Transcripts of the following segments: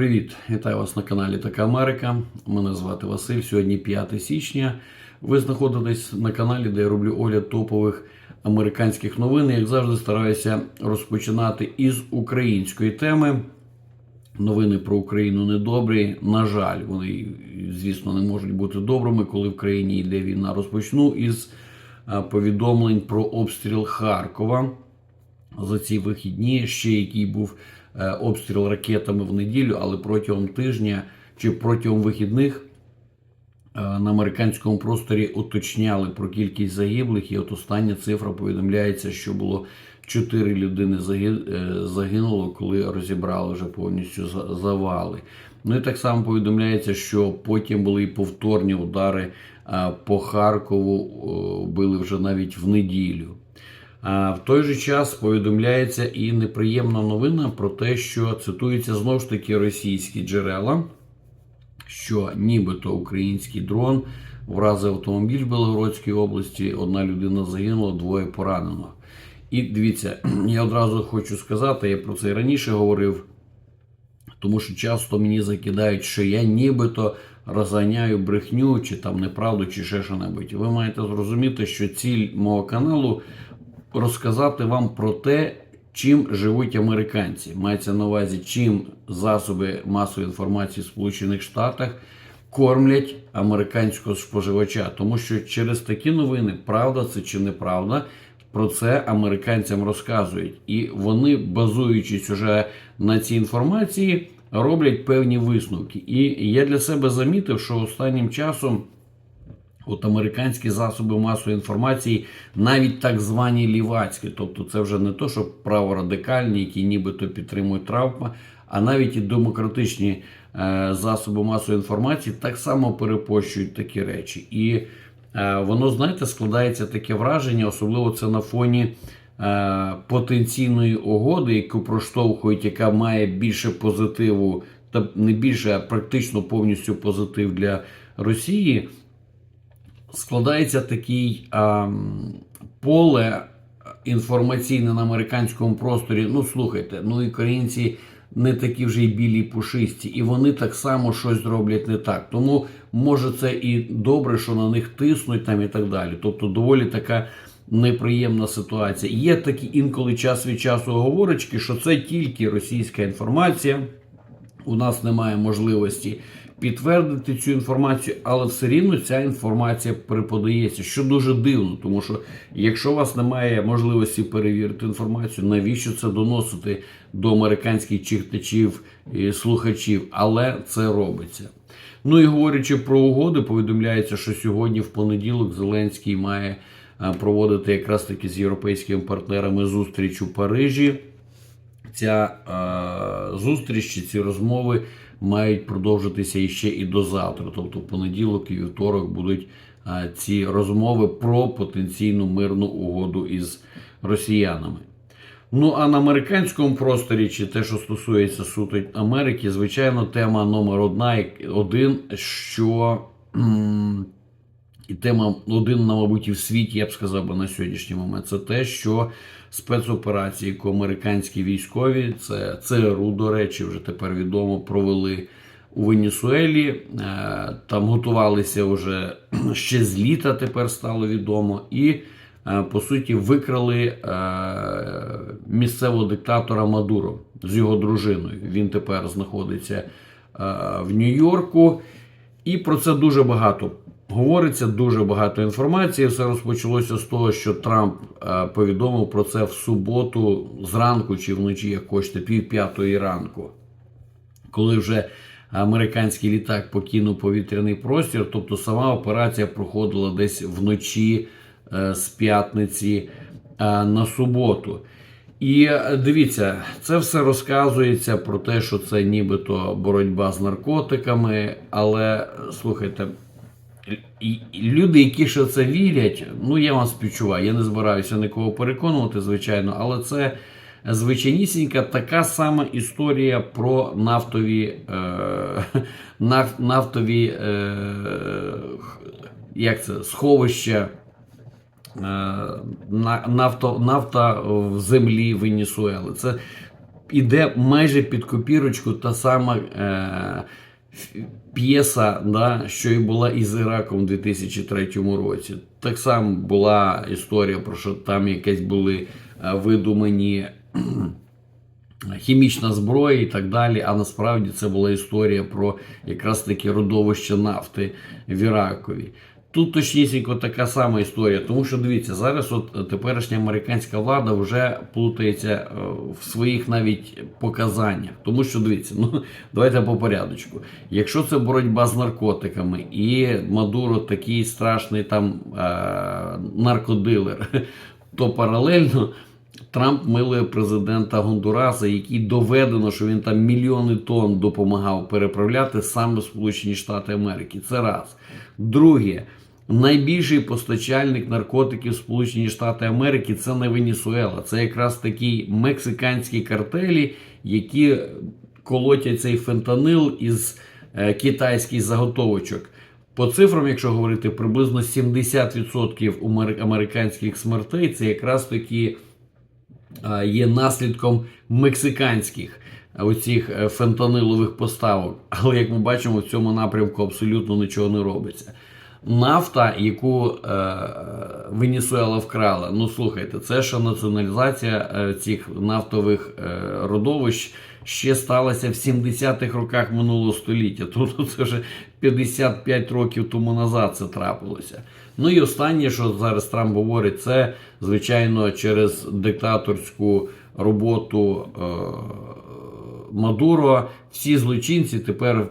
Привіт, вітаю вас на каналі Така Америка. Мене звати Василь. Сьогодні 5 січня. Ви знаходитесь на каналі, де я роблю огляд топових американських новин. Як завжди, стараюся розпочинати із української теми. Новини про Україну недобрі. На жаль, вони, звісно, не можуть бути добрими, коли в країні йде війна. Розпочну із повідомлень про обстріл Харкова за ці вихідні. Ще який був обстріл ракетами в неділю, але протягом тижня чи протягом вихідних е, на американському просторі уточняли про кількість загиблих. І от остання цифра повідомляється, що було 4 людини е, загинуло, коли розібрали вже повністю завали. Ну і так само повідомляється, що потім були і повторні удари е, по Харкову, били вже навіть в неділю. В той же час повідомляється і неприємна новина про те, що цитуються знову ж таки російські джерела, що нібито український дрон вразив автомобіль в Белгородській області. Одна людина загинула, двоє поранено. І дивіться, я одразу хочу сказати, я про це і раніше говорив, тому що часто мені закидають, що я нібито розганяю брехню, чи там неправду, чи ще що-небудь. Ви маєте зрозуміти, що ціль мого каналу розказати вам про те, чим живуть американці. Мається на увазі, чим засоби масової інформації в Сполучених Штатах кормлять американського споживача. Тому що через такі новини, правда це чи неправда, про це американцям розказують. І вони, базуючись уже на цій інформації, роблять певні висновки. І я для себе замітив, що останнім часом. От американські засоби масової інформації, навіть так звані лівацькі, тобто це вже не то, що праворадикальні, які нібито підтримують Трампа, а навіть і демократичні е, засоби масової інформації так само перепощують такі речі. І е, воно, знаєте, складається таке враження, особливо це на фоні е, потенційної угоди, яку проштовхують, яка має більше позитиву, та не більше, а практично повністю позитив для Росії складається такий а, поле інформаційне на американському просторі. Ну, слухайте, ну українці не такі вже й білі пушисті, і вони так само щось зроблять не так. Тому може це і добре, що на них тиснуть там і так далі. Тобто, доволі така. Неприємна ситуація. Є такі інколи час від часу говорочки, що це тільки російська інформація. У нас немає можливості підтвердити цю інформацію, але все рівно ця інформація переподається, що дуже дивно, тому що якщо у вас немає можливості перевірити інформацію, навіщо це доносити до американських читачів і слухачів? Але це робиться. Ну і говорячи про угоди, повідомляється, що сьогодні, в понеділок, Зеленський має е, проводити якраз таки з європейськими партнерами зустріч у Парижі ця е, зустріч чи ці розмови мають продовжитися іще і до завтра. Тобто, в понеділок і вівторок будуть е, ці розмови про потенційну мирну угоду із росіянами. Ну а на американському просторі, чи те, що стосується суто Америки, звичайно, тема номер одна один, що і тема один, на, мабуть, і в світі, я б сказав би на сьогоднішній момент, це те, що спецоперації, яку американські військові, це ЦРУ, до речі, вже тепер відомо, провели у Венесуелі. Е, Там готувалися вже ще з літа, тепер стало відомо. І е, по суті викрали е, місцевого диктатора Мадуро з його дружиною. Він тепер знаходиться в Нью-Йорку. І про це дуже багато говориться, дуже багато інформації. Все розпочалося з того, що Трамп е, повідомив про це в суботу зранку чи вночі, як хочете, пів п'ятої ранку, коли вже американський літак покинув повітряний простір. Тобто сама операція проходила десь вночі е, з п'ятниці е, на суботу. І дивіться, це все розказується про те, що це нібито боротьба з наркотиками. Але слухайте, люди, які ще це вірять, ну я вам співчуваю. Я не збираюся нікого переконувати, звичайно, але це звичайнісінька така сама історія про нафтові, е, наф- нафтові е, як це, сховища. е, Нафто, нафта в землі Венесуели. Це іде майже під копірочку та сама е, п'єса, да, що і була із Іраком у 2003 році. Так само була історія про що там якесь були е, видумані хімічна зброя і так далі. А насправді це була історія про якраз таки родовище нафти в Іракові. Тут точнісінько така сама історія, тому що дивіться, зараз от теперішня американська влада вже плутається е, в своїх навіть показаннях. Тому що дивіться, ну давайте по порядочку. Якщо це боротьба з наркотиками і Мадуро такий страшний там е- наркодилер, то паралельно Трамп милує президента Гондураса, який доведено, що він там мільйони тонн допомагав переправляти саме Сполучені Штати Америки. Це раз. Друге, найбільший постачальник наркотиків Сполучені Штати Америки це не Венесуела. Це якраз такі мексиканські картелі, які колотять цей фентанил із е, китайських заготовочок. По цифрам, якщо говорити, приблизно 70% умер- американських смертей це якраз такі є наслідком мексиканських е, оцих е, фентанилових поставок. Але як ми бачимо, в цьому напрямку абсолютно нічого не робиться. Нафта, яку е, Венесуела вкрала, ну слухайте, це ще націоналізація е, цих нафтових е, родовищ ще сталася в 70-х роках минулого століття. Тобто це вже 55 років тому назад це трапилося. Ну і останнє, що зараз Трамп говорить, це звичайно через диктаторську роботу е, Мадуро. Всі злочинці тепер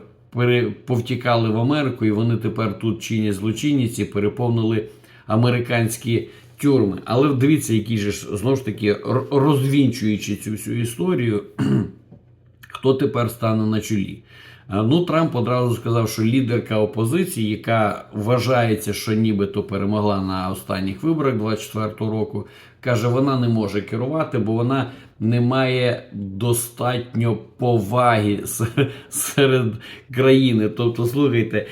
повтікали в Америку, і вони тепер тут чинять злочинність і переповнили американські тюрми. Але дивіться, які ж знову ж таки розвінчуючи цю всю історію, хто тепер стане на чолі. А, Ну, Трамп одразу сказав, що лідерка опозиції, яка вважається, що нібито перемогла на останніх виборах 24-го року, каже, вона не може керувати, бо вона не має достатньо поваги серед країни. Тобто, слухайте,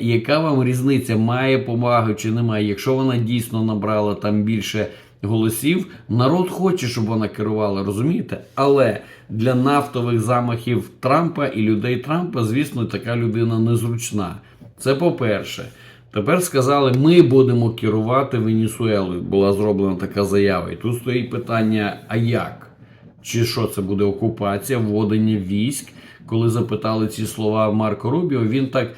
яка вам різниця, має повагу чи немає? Якщо вона дійсно набрала там більше голосів. Народ хоче, щоб вона керувала, розумієте? Але для нафтових замахів Трампа і людей Трампа, звісно, така людина незручна. Це по-перше. Тепер сказали, ми будемо керувати Венесуелою. Була зроблена така заява. І тут стоїть питання: а як? Чи що це буде окупація, вводення військ? Коли запитали ці слова Марко Рубіо, він так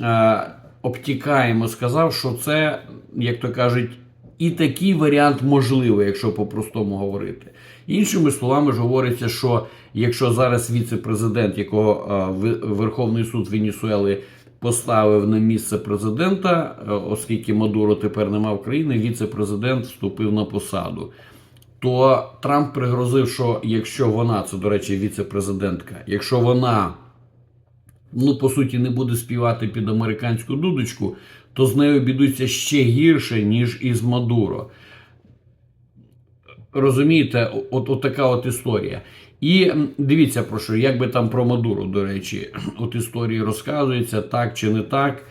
е, обтікаємо сказав, що це, як то кажуть, і такий варіант можливий, якщо по-простому говорити. Іншими словами ж говориться, що якщо зараз віце-президент, якого е, Верховний суд Венесуели поставив на місце президента, е, оскільки Мадуро тепер нема в країні, віце-президент вступив на посаду. То Трамп пригрозив, що якщо вона, це до речі, віце-президентка, якщо вона ну, по суті, не буде співати під американську дудочку, то з нею обійдуться ще гірше, ніж із Мадуро. Розумієте, от, от така от історія. І дивіться про що, як би там про Мадуру, до речі, от історії розказується, так чи не так.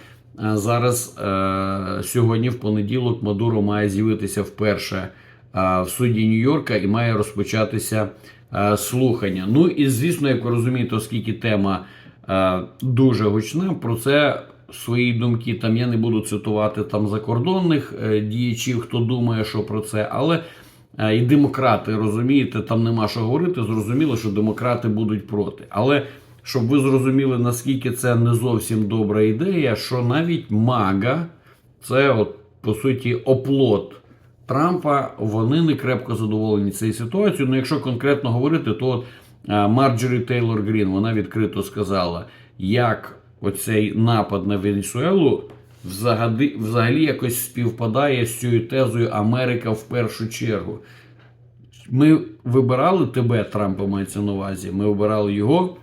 Зараз е, сьогодні, в понеділок, Мадуро має з'явитися вперше е, в суді Нью-Йорка і має розпочатися е, слухання. Ну і звісно, як ви розумієте, оскільки тема е, дуже гучна, про це свої думки там я не буду цитувати там закордонних е, діячів, хто думає, що про це, але. Е, І демократи, розумієте, там нема що говорити. Зрозуміло, що демократи будуть проти. Але щоб ви зрозуміли, наскільки це не зовсім добра ідея, що навіть Мага, це от по суті оплот Трампа, вони не крепко задоволені цією ситуацією. Ну, якщо конкретно говорити, то от, е, Марджорі Тейлор Грін вона відкрито сказала, як оцей напад на Венесуелу взагалі, взагалі якось співпадає з цією тезою Америка в першу чергу. Ми вибирали тебе, Трампа мається на увазі. Ми вибирали його.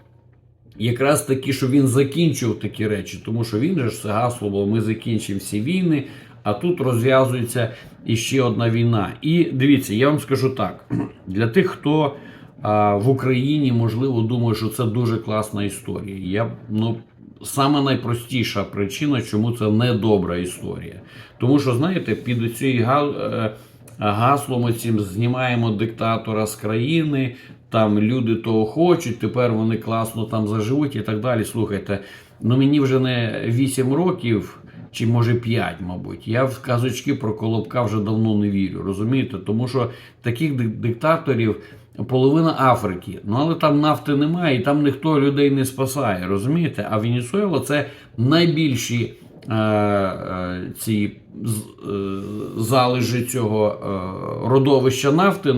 Якраз таки, що він закінчив такі речі, тому що він же ж це гасло, було, ми закінчимо всі війни, а тут розв'язується іще одна війна. І дивіться, я вам скажу так: для тих, хто а, в Україні можливо думає, що це дуже класна історія. Я ну. Саме найпростіша причина, чому це не добра історія. Тому що, знаєте, під цією е, гаслом цим знімаємо диктатора з країни, там люди того хочуть, тепер вони класно там заживуть і так далі. Слухайте, ну мені вже не 8 років. Чи може 5, мабуть. Я в казочки про Колобка вже давно не вірю, розумієте? Тому що таких диктаторів половина Африки. Ну але там нафти немає, і там ніхто людей не спасає, розумієте? А Венесуела це найбільші ці з- е, залежі цього е, родовища нафти е,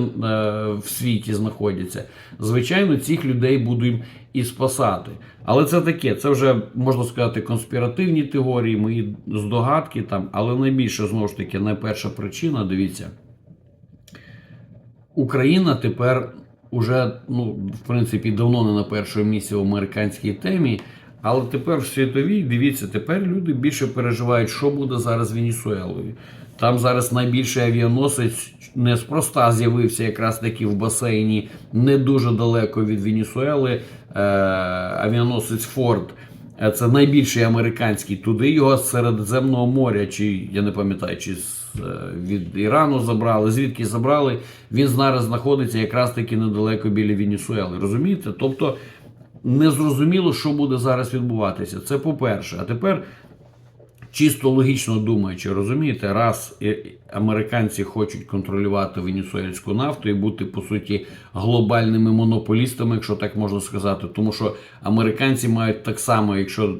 в світі знаходяться. Звичайно, цих людей будуть і спасати. Але це таке, це вже можна сказати конспіративні теорії, мої здогадки там. Але найбільше знову ж таки найперша причина, дивіться. Україна тепер уже, ну, в принципі, давно не на першому місці в американській темі. Але тепер в світовій, дивіться, тепер люди більше переживають, що буде зараз з Венесуелою. Там зараз найбільший авіаносець неспроста з'явився якраз таки в басейні не дуже далеко від Венесуели. Е, авіаносець Форд. Е, Це найбільший американський. Туди його з Середземного моря, чи я не пам'ятаю, чи е, від Ірану забрали, звідки забрали. Він зараз знаходиться якраз таки недалеко біля Венесуели. Розумієте? Тобто незрозуміло, що буде зараз відбуватися. Це по-перше. А тепер чисто логічно думаючи, розумієте, раз американці хочуть контролювати венесуельську нафту і бути по суті глобальними монополістами, якщо так можна сказати, тому що американці мають так само, якщо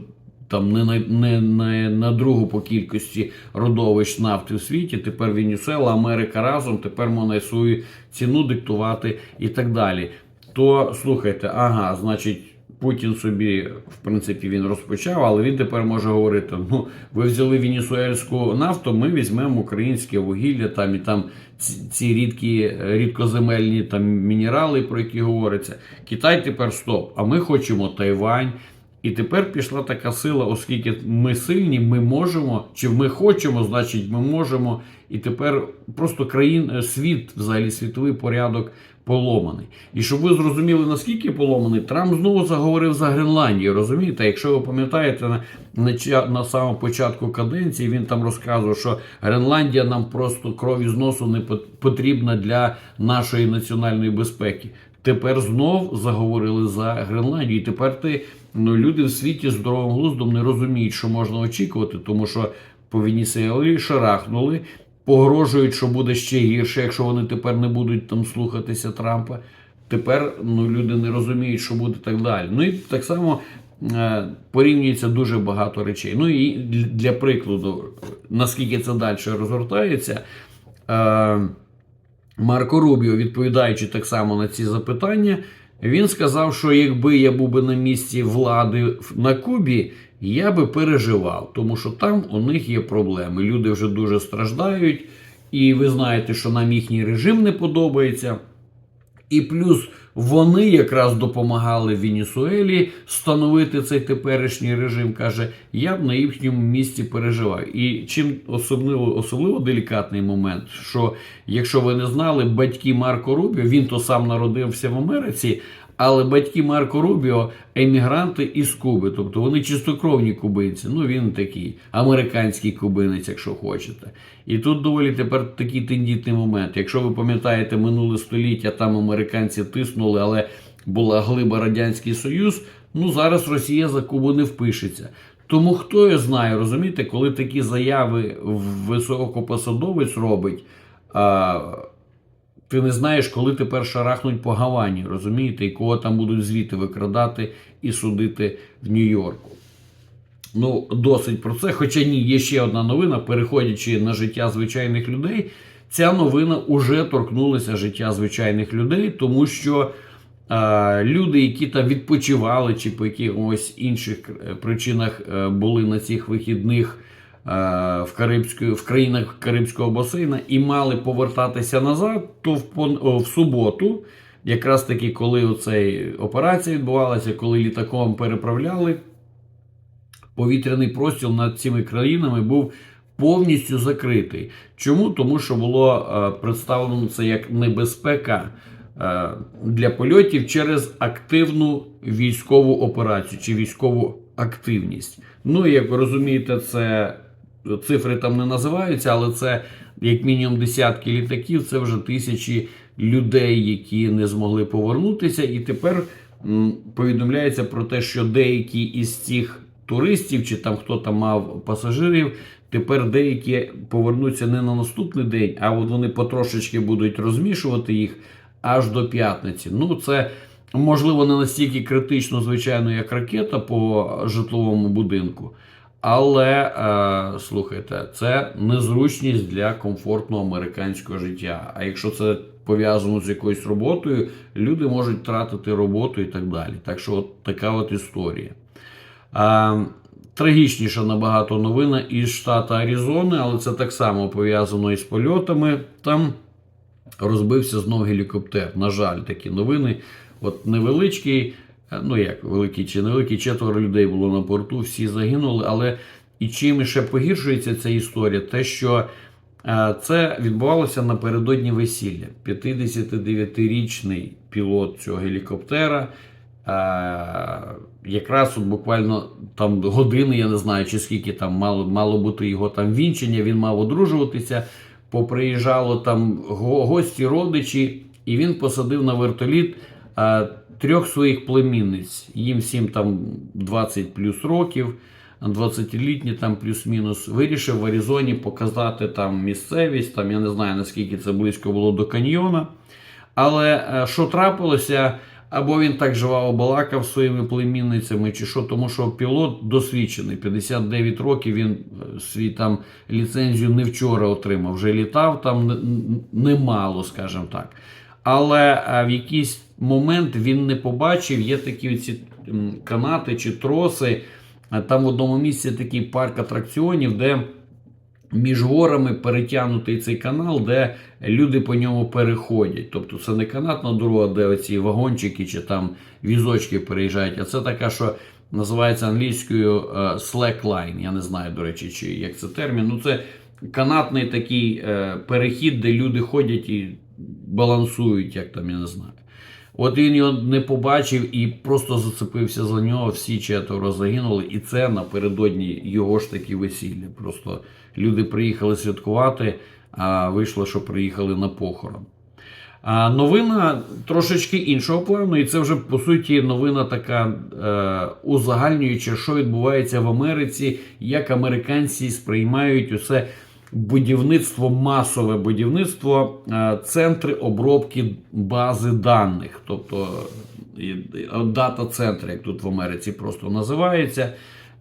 там не на, не, не на другу по кількості родовищ нафти в світі, тепер Венесуела, Америка разом, тепер можна свою ціну диктувати і так далі. То слухайте, ага, значить. Путін собі, в принципі, він розпочав, але він тепер може говорити: ну, ви взяли венесуельську нафту, ми візьмемо українське вугілля там і там ці, рідкі, рідкоземельні там мінерали, про які говориться. Китай тепер стоп. А ми хочемо Тайвань. І тепер пішла така сила, оскільки ми сильні, ми можемо, чи ми хочемо, значить, ми можемо. І тепер просто країн, світ, взагалі світовий порядок поломаний. І щоб ви зрозуміли, наскільки поломаний, Трамп знову заговорив за Гренландію. Розумієте, якщо ви пам'ятаєте, на, на, на самому початку каденції він там розказував, що Гренландія нам просто кров із носу не пот- потрібна для нашої національної безпеки. Тепер знов заговорили за Гренландію. І тепер ти ну, люди в світі здоровим глуздом не розуміють, що можна очікувати, тому що по Венесуелі шарахнули, погрожують, що буде ще гірше, якщо вони тепер не будуть там слухатися Трампа. Тепер ну, люди не розуміють, що буде так далі. Ну і так само е, порівнюється дуже багато речей. Ну і для- прикладу, наскільки це далі розгортається. Е, Марко Рубіо, відповідаючи так само на ці запитання, він сказав, що якби я був би на місці влади на Кубі, я би переживав, тому що там у них є проблеми. Люди вже дуже страждають, і ви знаєте, що нам їхній режим не подобається. І плюс вони якраз допомагали Венесуелі встановити цей теперішній режим. Каже, я б на їхньому місці переживаю. І чим особливо, особливо делікатний момент, що якщо ви не знали, батьки Марко Рубіо, він то сам народився в Америці. Але батьки Марко Рубіо емігранти із Куби, тобто вони чистокровні кубинці. Ну він такий американський кубинець, якщо хочете. І тут доволі тепер такий тендітний момент. Якщо ви пам'ятаєте минуле століття, там американці тиснули, але була глиба Радянський Союз. Ну зараз Росія за Кубу не впишеться. Тому хто я знає, розумієте, коли такі заяви високопосадовець робить. А, ти не знаєш, коли тепер шарахнуть по Гавані, розумієте, і кого там будуть звідти викрадати і судити в Нью-Йорку. Ну, досить про це. Хоча ні, є ще одна новина, переходячи на життя звичайних людей, ця новина уже торкнулася життя звичайних людей, тому що е, люди, які там відпочивали чи по якихось інших е, причинах е, були на цих вихідних в, Карибської, в країнах Карибського басейна і мали повертатися назад, то в, в суботу, якраз таки, коли оцей операція відбувалася, коли літаком переправляли повітряний простір над цими країнами був повністю закритий. Чому? Тому що було е, представлено це як небезпека е, для польотів через активну військову операцію чи військову активність. Ну і як ви розумієте, це цифри там не називаються, але це як мінімум десятки літаків, це вже тисячі людей, які не змогли повернутися, і тепер повідомляється про те, що деякі із цих туристів, чи там хто там мав пасажирів, тепер деякі повернуться не на наступний день, а от вони потрошечки будуть розмішувати їх аж до п'ятниці. Ну, це можливо не настільки критично, звичайно, як ракета по житловому будинку. Але е, слухайте, це незручність для комфортного американського життя. А якщо це пов'язано з якоюсь роботою, люди можуть втратити роботу і так далі. Так що, от така от історія. Е, трагічніша набагато новина із штату Аризони, але це так само пов'язано із польотами. Там розбився знову гелікоптер. На жаль, такі новини. От невеличкий, ну як великий чи невеликий, четверо людей було на борту, всі загинули. Але і чим ще погіршується ця історія, те, що е, це відбувалося напередодні весілля. 59-річний пілот цього гелікоптера. е, Якраз от буквально там години, я не знаю, чи скільки там мало мало бути його там вінчення, він мав одружуватися. Поприїжджало там гості, родичі, і він посадив на вертоліт е, трьох своїх племінниць. Їм всім там 20 плюс років, 20-літні там плюс-мінус. Вирішив в Аризоні показати там місцевість. Там я не знаю наскільки це близько було до каньйона. Але е, що трапилося? Або він так жваво балакав своїми племінницями, чи що, тому що пілот досвідчений, 59 років він е, свій там ліцензію не вчора отримав, вже літав там немало, скажімо так. Але е, в якийсь момент він не побачив, є такі ці канати чи троси. Там в одному місці такий парк атракціонів, де між горами перетягнутий цей канал, де люди по ньому переходять. Тобто це не канатна дорога, де оці вагончики чи там візочки переїжджають, а це така, що називається англійською е, slackline. Я не знаю, до речі, чи як це термін. Ну це канатний такий е, перехід, де люди ходять і балансують, як там я не знаю. От він його не побачив і просто зацепився за нього. Всі четверо загинули, і це напередодні його ж таки весілля. Просто люди приїхали святкувати, а вийшло, що приїхали на похорон. А новина трошечки іншого плану, і це вже по суті новина така е, узагальнююча, що відбувається в Америці, як американці сприймають усе будівництво, масове будівництво, е, центри обробки бази даних, тобто дата-центри, як тут в Америці просто називається.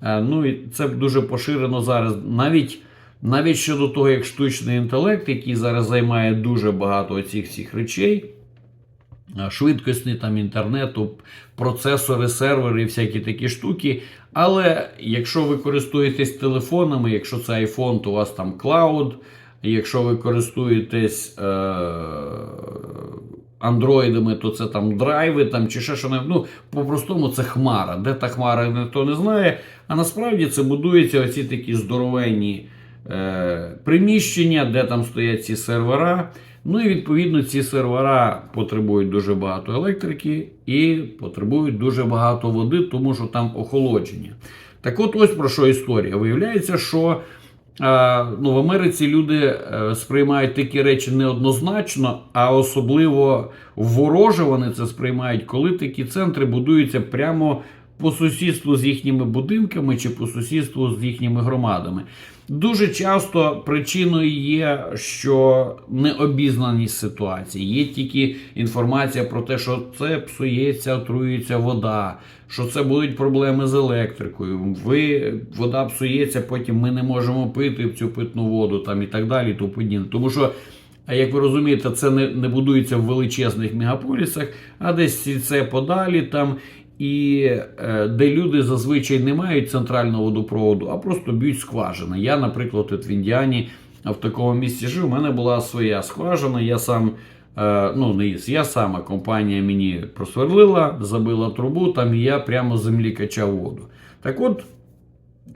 Е, ну і це дуже поширено зараз. Навіть навіть щодо того, як штучний інтелект, який зараз займає дуже багато цих всіх речей, а, швидкісний там інтернету, процесори, сервери, і всякі такі штуки. Але якщо ви користуєтесь телефонами, якщо це iPhone, то у вас там клауд. Якщо ви користуєтесь е- андроїдами, то це там драйви там, чи ще що не. Ну, по-простому це хмара. Де та хмара, ніхто не знає. А насправді це будуються оці такі здоровенні е- приміщення, де там стоять ці сервера. Ну і відповідно ці сервера потребують дуже багато електрики і потребують дуже багато води, тому що там охолодження. Так от ось про що історія. Виявляється, що е, ну, в Америці люди е, сприймають такі речі неоднозначно, а особливо вороже вони це сприймають, коли такі центри будуються прямо по сусідству з їхніми будинками чи по сусідству з їхніми громадами. Дуже часто причиною є, що необізнаність ситуації. Є тільки інформація про те, що це псується, отруюється вода, що це будуть проблеми з електрикою. Ви вода псується, потім ми не можемо пити цю питну воду там і так далі. тому подібне. Тому що. Як ви розумієте, це не, не будується в величезних мегаполісах, а десь це подалі там, і е, де люди зазвичай не мають центрального водопроводу, а просто б'ють скважини. Я, наприклад, от в Індіані в такому місці жив. У мене була своя скважина. Я сам, е, ну не я сама компанія мені просверлила, забила трубу, там я прямо з землі качав воду. Так от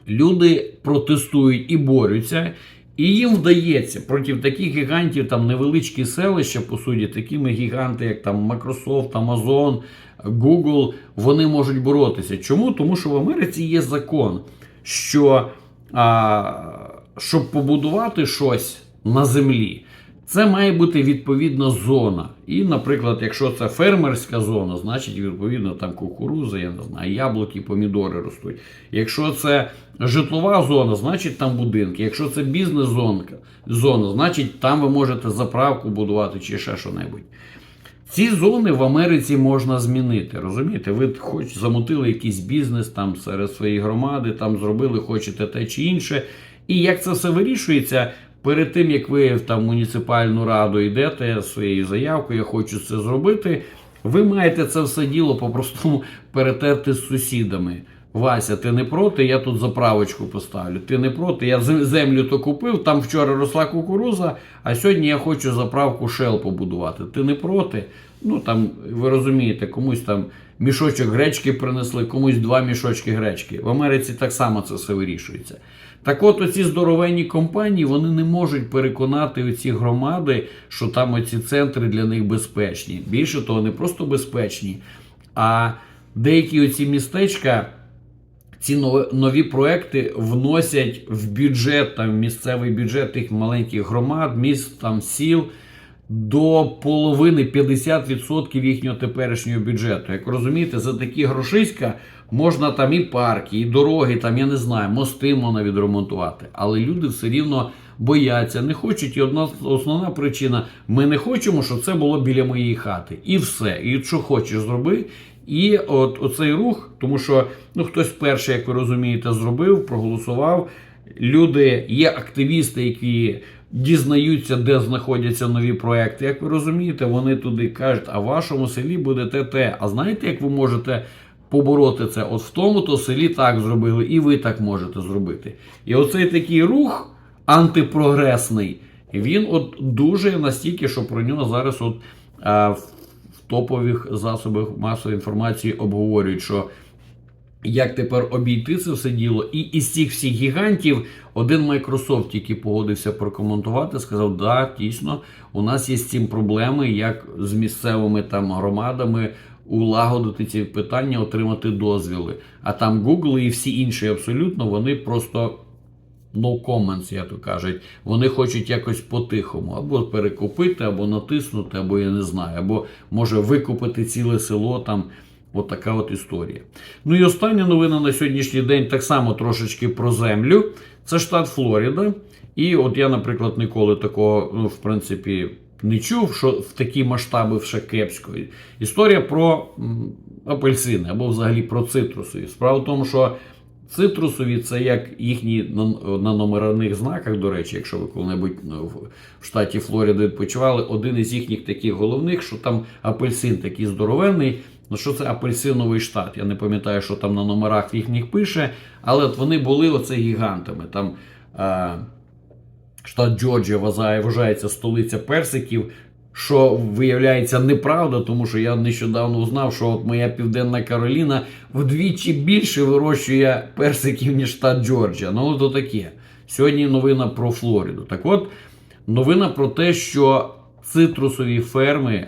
люди протестують і борються. І їм вдається проти таких гігантів, там невеличкі селища, по суті, такими гіганти, як там Microsoft, Amazon, Google, вони можуть боротися. Чому? Тому що в Америці є закон, що а, щоб побудувати щось на землі, Це має бути відповідна зона. І, наприклад, якщо це фермерська зона, значить відповідно там кукуруза, я не знаю, яблуки, помідори ростуть. Якщо це житлова зона, значить там будинки. Якщо це бізнес-зона, зона, значить там ви можете заправку будувати чи ще що-небудь. Ці зони в Америці можна змінити. Розумієте? Ви хоч замутили якийсь бізнес там серед своєї громади, там зробили, хочете те чи інше. І як це все вирішується, перед тим як ви там муніципальну раду йдете своєю заявкою, я хочу це зробити. Ви маєте це все діло по-простому перетерти з сусідами. Вася, ти не проти, я тут заправочку поставлю. Ти не проти, я землю то купив, там вчора росла кукуруза, а сьогодні я хочу заправку Shell побудувати. Ти не проти? Ну там, ви розумієте, комусь там мішочок гречки принесли, комусь два мішочки гречки. В Америці так само це все вирішується. Так от оці здоровенні компанії вони не можуть переконати оці громади, що там оці центри для них безпечні. Більше того, не просто безпечні, а деякі оці містечка ці нові, проекти вносять в бюджет, там, місцевий бюджет тих маленьких громад, міст, там, сіл до половини 50% їхнього теперішнього бюджету. Як розумієте, за такі грошиська можна там і парки, і дороги, там, я не знаю, мости можна відремонтувати. Але люди все рівно бояться, не хочуть. І одна основна причина: ми не хочемо, щоб це було біля моєї хати. І все. І що хочеш зроби. І от оцей рух, тому що ну хтось перший, як ви розумієте, зробив, проголосував. Люди є активісти, які дізнаються, де знаходяться нові проекти. Як ви розумієте, вони туди кажуть, а в вашому селі буде те те. А знаєте, як ви можете побороти це? От в тому-то селі так зробили, і ви так можете зробити. І оцей такий рух антипрогресний, він от дуже настільки, що про нього зараз от а, в в топових засобах масової інформації обговорюють, що як тепер обійти це все діло, і із цих всіх гігантів один Microsoft тільки погодився прокоментувати, сказав, да, дійсно, у нас є з цим проблеми, як з місцевими там громадами улагодити ці питання, отримати дозвіли. А там Google і всі інші абсолютно вони просто. No comments, як то кажуть. Вони хочуть якось по-тихому, або перекупити, або натиснути, або я не знаю, або може викупити ціле село там. От така от історія. Ну і остання новина на сьогоднішній день так само трошечки про землю. Це штат Флорида. І от я, наприклад, ніколи такого, ну, в принципі, не чув, що в такі масштаби ще кепсько. Історія про апельсини або взагалі про цитрусові. Справа в тому, що Цитрусові це як їхні на, номерних знаках, до речі, якщо ви коли-небудь ну, в- в штаті Флорида відпочивали, один із їхніх таких головних, що там апельсин такий здоровенний. Ну що це апельсиновий штат? Я не пам'ятаю, що там на номерах їхніх пише, але от вони були оце гігантами. Там е, штат Джорджія вважає- вважається столиця персиків. Що виявляється неправда, тому що я нещодавно узнав, що от моя Південна Кароліна вдвічі більше вирощує персиків, ніж штат Джорджія. Ну, то таке. Сьогодні новина про Флориду. Так от, новина про те, що цитрусові ферми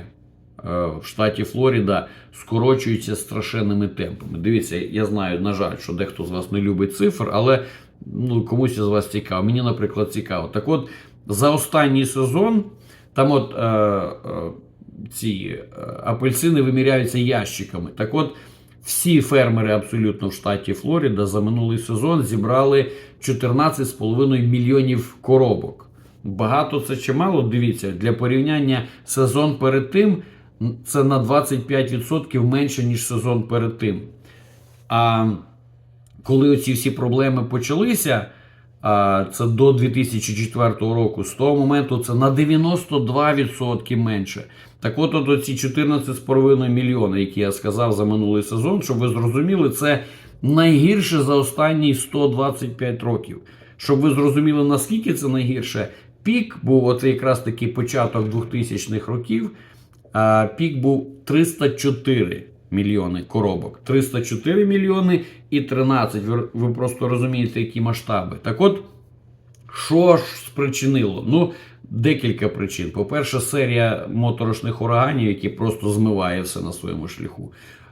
в штаті Флорида скорочуються страшенними темпами. Дивіться, я знаю, на жаль, що дехто з вас не любить цифр, але ну, комусь із вас цікаво. Мені, наприклад, цікаво. Так от, за останній сезон. Там от е, е, ці е, апельсини виміряються ящиками. Так от, всі фермери абсолютно в штаті Флорида за минулий сезон зібрали 14,5 мільйонів коробок. Багато це чи мало? Дивіться, для порівняння сезон перед тим це на 25% менше, ніж сезон перед тим. А коли оці всі проблеми почалися, а, це до 2004 року, з того моменту це на 92% менше. Так от, от ці 14,5 мільйони, які я сказав за минулий сезон, щоб ви зрозуміли, це найгірше за останні 125 років. Щоб ви зрозуміли, наскільки це найгірше, пік був оце якраз такий початок 2000-х років. Пік був 304 мільйони коробок. 304 мільйони і 13. Ви, ви просто розумієте, які масштаби. Так от, що ж спричинило? Ну, декілька причин. По-перше, серія моторошних ураганів, які просто змиває все на своєму шляху.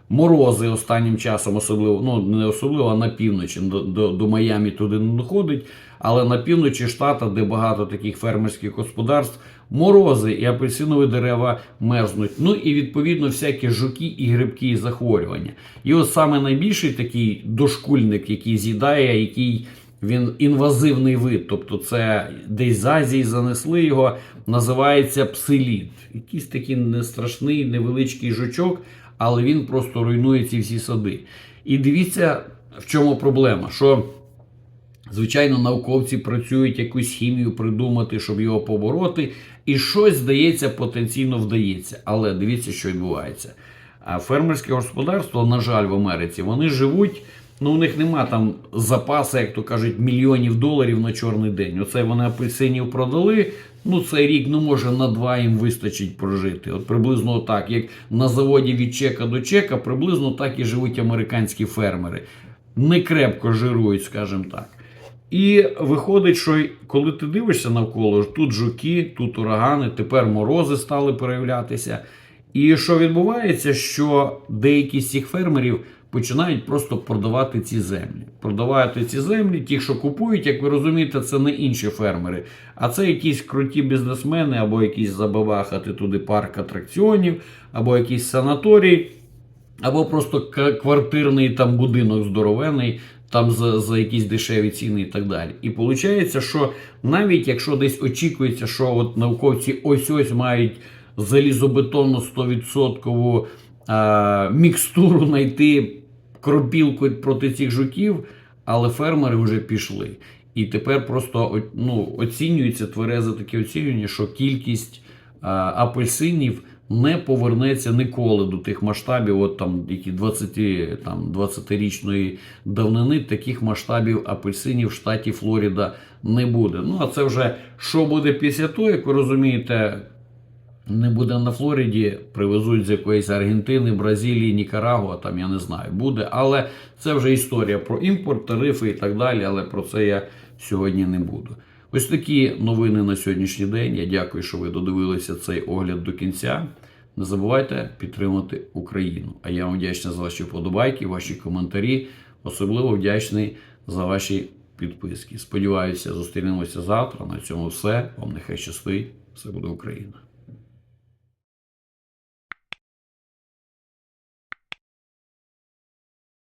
Морози останнім часом, особливо, ну не особливо, а на півночі до, до, до Майамі туди не доходить. Але на півночі штата, де багато таких фермерських господарств, морози і апельсинові дерева мерзнуть. Ну і відповідно всякі жуки і грибки і захворювання. І от саме найбільший такий дошкульник, який з'їдає, який він інвазивний вид, тобто це десь з Азії занесли його, називається псиліт. Якийсь такий не страшний, невеличкий жучок, але він просто руйнує ці всі сади. І дивіться, в чому проблема. що Звичайно, науковці працюють якусь хімію придумати, щоб його побороти, і щось здається, потенційно вдається. Але дивіться, що відбувається. А фермерське господарство, на жаль, в Америці, вони живуть. Ну, у них нема там запасу, як то кажуть, мільйонів доларів на чорний день. Оце вони апельсинів продали. Ну, цей рік, ну може, на два їм вистачить прожити. От приблизно так, як на заводі від чека до чека, приблизно так і живуть американські фермери. Не крепко жирують, скажімо так. І виходить, що коли ти дивишся навколо, тут жуки, тут урагани, тепер морози стали проявлятися. І що відбувається, що деякі з цих фермерів починають просто продавати ці землі. Продавати ці землі, ті, що купують, як ви розумієте, це не інші фермери, а це якісь круті бізнесмени, або якісь забабахати туди парк атракціонів, або якийсь санаторій, або просто квартирний там будинок здоровений, там за, за якісь дешеві ціни і так далі. І виходить, що навіть якщо десь очікується, що от науковці ось ось мають залізобетонну 100% а, мікстуру знайти кропілку проти цих жуків, але фермери вже пішли. І тепер просто ну, оцінюється тверезе таке оцінювання, що кількість а, апельсинів не повернеться ніколи до тих масштабів, от там які 20, там, 20-річної давнини, таких масштабів апельсинів в штаті Флорида не буде. Ну а це вже що буде після того, як ви розумієте, не буде на Флориді, привезуть з якоїсь Аргентини, Бразилії, Нікарагуа, там я не знаю, буде. Але це вже історія про імпорт, тарифи і так далі. Але про це я сьогодні не буду. Ось такі новини на сьогоднішній день. Я дякую, що ви додивилися цей огляд до кінця. Не забувайте підтримати Україну. А я вам вдячний за ваші вподобайки, ваші коментарі. Особливо вдячний за ваші підписки. Сподіваюся, зустрінемося завтра. На цьому все. Вам нехай щастить. Все буде Україна.